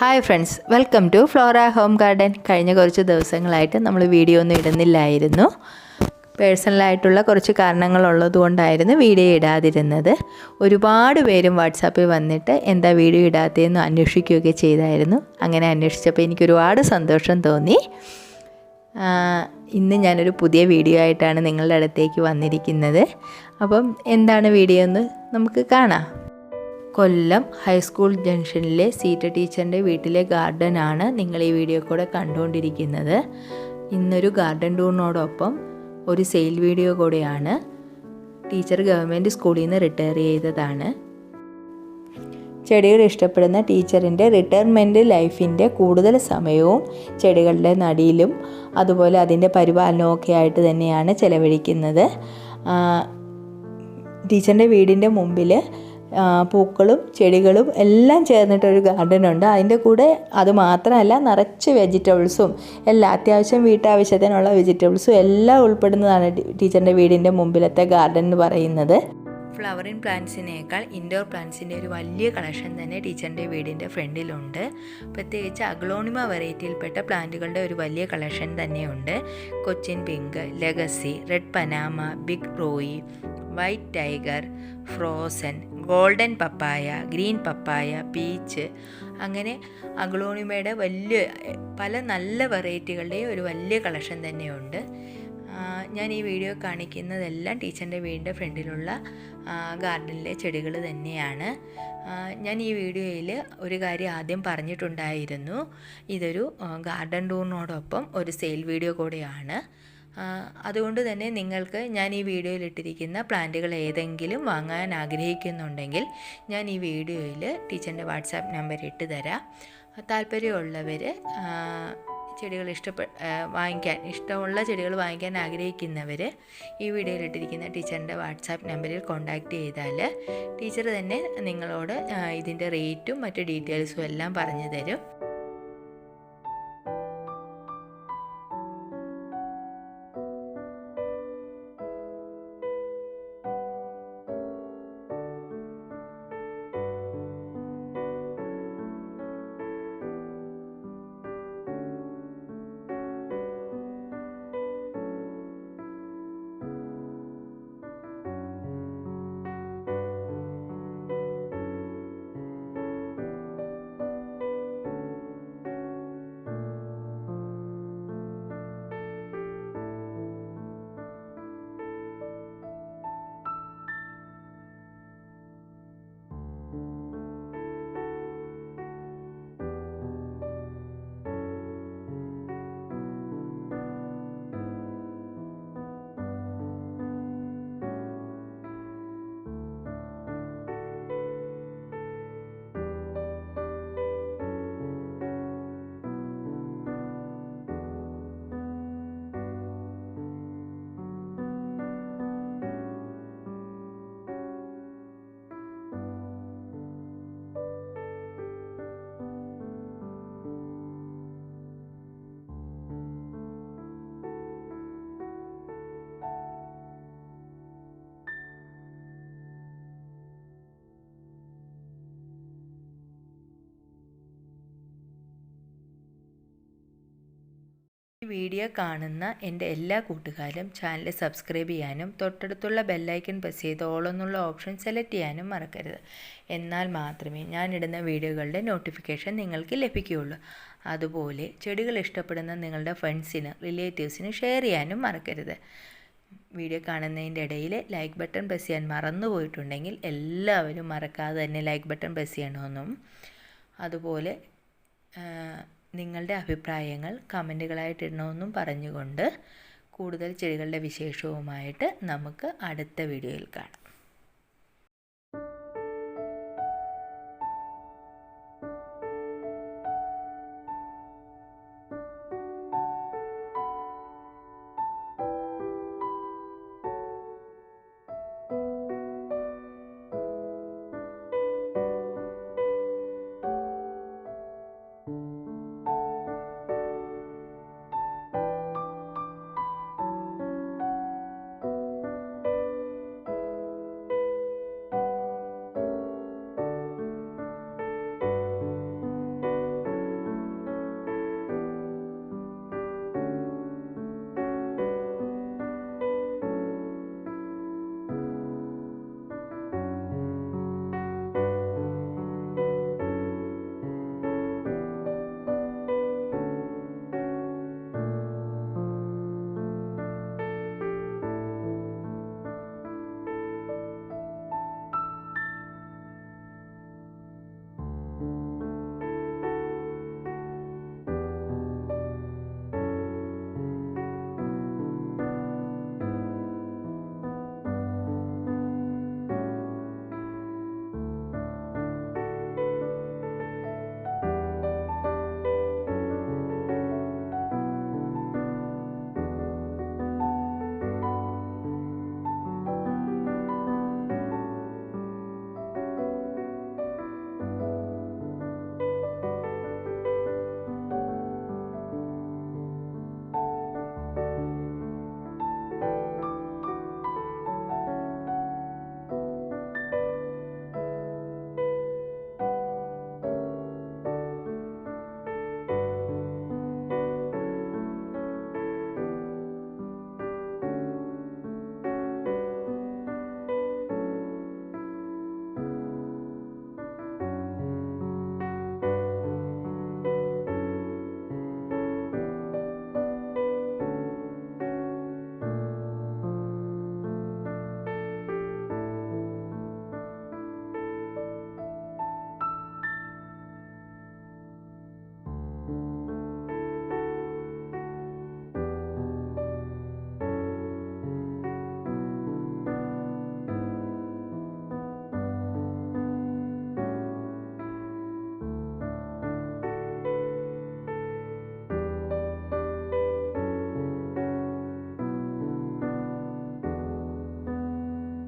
Hi friends welcome to Flora home garden കഴിഞ്ഞ കുറച്ച് ദിവസങ്ങളായിട്ട് നമ്മൾ വീഡിയോ ഒന്നും ഇടുന്നില്ലായിരുന്നു. പേഴ്സണലായിട്ടുള്ള കുറച്ച് കാരണങ്ങളുള്ളത് കൊണ്ടായിരുന്നു വീഡിയോ ഇടാതിരുന്നത്. ഒരുപാട് പേരും വാട്സാപ്പിൽ വന്നിട്ട് എന്താ വീഡിയോ ഇടാത്തതെന്ന് അന്വേഷിക്കുകയൊക്കെ ചെയ്തായിരുന്നു. അങ്ങനെ അന്വേഷിച്ചപ്പോൾ എനിക്ക് ഒരുപാട് സന്തോഷം തോന്നി. ഇന്ന് ഞാനൊരു പുതിയ വീഡിയോ ആയിട്ടാണ് നിങ്ങളുടെ അടുത്തേക്ക് വന്നിരിക്കുന്നത്. അപ്പം എന്താണ് വീഡിയോ എന്ന് നമുക്ക് കാണാം. കൊല്ലം ഹൈസ്കൂൾ ജംഗ്ഷനിലെ സീറ്റ ടീച്ചറിന്റെ വീട്ടിലെ ഗാർഡനാണ് നിങ്ങൾ ഈ വീഡിയോ കൂടെ കണ്ടുകൊണ്ടിരിക്കുന്നത്. ഇന്നൊരു ഗാർഡൻ ടൂറിനോടൊപ്പം ഒരു സെയിൽ വീഡിയോ കൂടെയാണ് ടീച്ചർ ഗവൺമെന്റ് സ്കൂളിൽ നിന്ന് റിട്ടയർ ചെയ്തതാണ്. ചെടികൾ ഇഷ്ടപ്പെടുന്ന ടീച്ചറിന്റെ റിട്ടയർമെന്റ് ലൈഫിന്റെ കൂടുതൽ സമയവും ചെടികളുടെ നടിയിലും അതുപോലെ അതിന്റെ പരിപാലനവും ഒക്കെ ആയിട്ട് തന്നെയാണ് ചിലവഴിക്കുന്നത്. ടീച്ചറിന്റെ വീടിന്റെ മുമ്പിൽ പൂക്കളും ചെടികളും എല്ലാം ചേർന്നിട്ടൊരു ഗാർഡൻ ഉണ്ട് അതിന്റെ കൂടെ അത് മാത്രമല്ല നിറച്ച് വെജിറ്റബിൾസും എല്ലാ അത്യാവശ്യം വീട്ടാവശ്യത്തിനുള്ള വെജിറ്റബിൾസും എല്ലാം ഉൾപ്പെടുന്നതാണ് ടീച്ചറിന്റെ വീടിന്റെ മുമ്പിലത്തെ ഗാർഡൻ എന്ന് പറയുന്നത്. ഫ്ലവറിങ് പ്ലാന്റ്സിനേക്കാൾ ഇൻഡോർ പ്ലാന്റ്സിന്റെ ഒരു വലിയ കളക്ഷൻ തന്നെ ടീച്ചറിന്റെ വീടിന്റെ ഫ്രണ്ടിലുണ്ട്. പ്രത്യേകിച്ച് അഗ്ലോണിമ വെറൈറ്റിയിൽപ്പെട്ട പ്ലാന്റുകളുടെ ഒരു വലിയ കളക്ഷൻ തന്നെയുണ്ട്. Cochin pink legacy red Panama big Roy white tiger frozen golden papaya green papaya peach അങ്ങനെ അഗ്ലോണിമയുടെ വലിയ പല നല്ല വെറൈറ്റികളുടെയും ഒരു വലിയ കളക്ഷൻ തന്നെയുണ്ട്. ഞാൻ ഈ വീഡിയോ കാണിക്കുന്നതെല്ലാം ടീച്ചറിന്റെ വീടിന്റെ ഫ്രണ്ടിലുള്ള ഗാർഡനിലെ ചെടികൾ തന്നെയാണ്. ഞാൻ ഈ വീഡിയോയിൽ ഒരു കാര്യം ആദ്യം പറഞ്ഞിട്ടുണ്ടായിരുന്നു. ഇതൊരു ഗാർഡൻ ടൂറിനോടൊപ്പം ഒരു സെയിൽ വീഡിയോ കൂടെയാണ്. അതുകൊണ്ട് തന്നെ നിങ്ങൾക്ക് ഞാൻ ഈ വീഡിയോയിൽ ഇട്ടിരിക്കുന്ന പ്ലാന്റുകൾ ഏതെങ്കിലും വാങ്ങാൻ ആഗ്രഹിക്കുന്നുണ്ടെങ്കിൽ ഞാൻ ഈ വീഡിയോയിൽ ടീച്ചറിന്റെ വാട്സാപ്പ് നമ്പർ ഇട്ട് തരാം. താല്പര്യമുള്ളവർ ചെടികൾ ഇഷ്ടപ്പെ വാങ്ങിക്കാൻ ഇഷ്ടമുള്ള ചെടികൾ വാങ്ങിക്കാൻ ആഗ്രഹിക്കുന്നവർ ഈ വീഡിയോയിൽ ഇട്ടിരിക്കുന്ന ടീച്ചറിന്റെ വാട്സാപ്പ് നമ്പറിൽ കോൺടാക്റ്റ് ചെയ്താൽ ടീച്ചർ തന്നെ നിങ്ങളോട് ഇതിന്റെ റേറ്റും മറ്റ് ഡീറ്റെയിൽസും എല്ലാം പറഞ്ഞു തരും. വീഡിയോ കാണുന്ന എന്റെ എല്ലാ കൂട്ടുകാരും ചാനൽ സബ്സ്ക്രൈബ് ചെയ്യാനും തൊട്ടടുത്തുള്ള ബെല്ലൈക്കൺ പ്രസ് ചെയ്ത് ഓളെന്നുള്ള ഓപ്ഷൻ സെലക്ട് ചെയ്യാനും മറക്കരുത്. എന്നാൽ മാത്രമേ ഞാനിടുന്ന വീഡിയോകളുടെ നോട്ടിഫിക്കേഷൻ നിങ്ങൾക്ക് ലഭിക്കുകയുള്ളൂ. അതുപോലെ ചെടികൾ ഇഷ്ടപ്പെടുന്ന നിങ്ങളുടെ ഫ്രണ്ട്സിന് റിലേറ്റീവ്സിന് ഷെയർ ചെയ്യാനും മറക്കരുത്. വീഡിയോ കാണുന്നതിന്റെ ഇടയിൽ ലൈക്ക് ബട്ടൺ പ്രസ് ചെയ്യാൻ മറന്നുപോയിട്ടുണ്ടെങ്കിൽ എല്ലാവരും മറക്കാതെ തന്നെ ലൈക്ക് ബട്ടൺ പ്രസ് ചെയ്യണമെന്നും. അതുപോലെ നിങ്ങളുടെ അഭിപ്രായങ്ങൾ കമന്റുകളായിട്ട് ഇടണമെന്നും പറഞ്ഞുകൊണ്ട് കൂടുതൽ ചെടികളുടെ വിശേഷവുമായിട്ട് നമുക്ക് അടുത്ത വീഡിയോയിൽ കാണാം.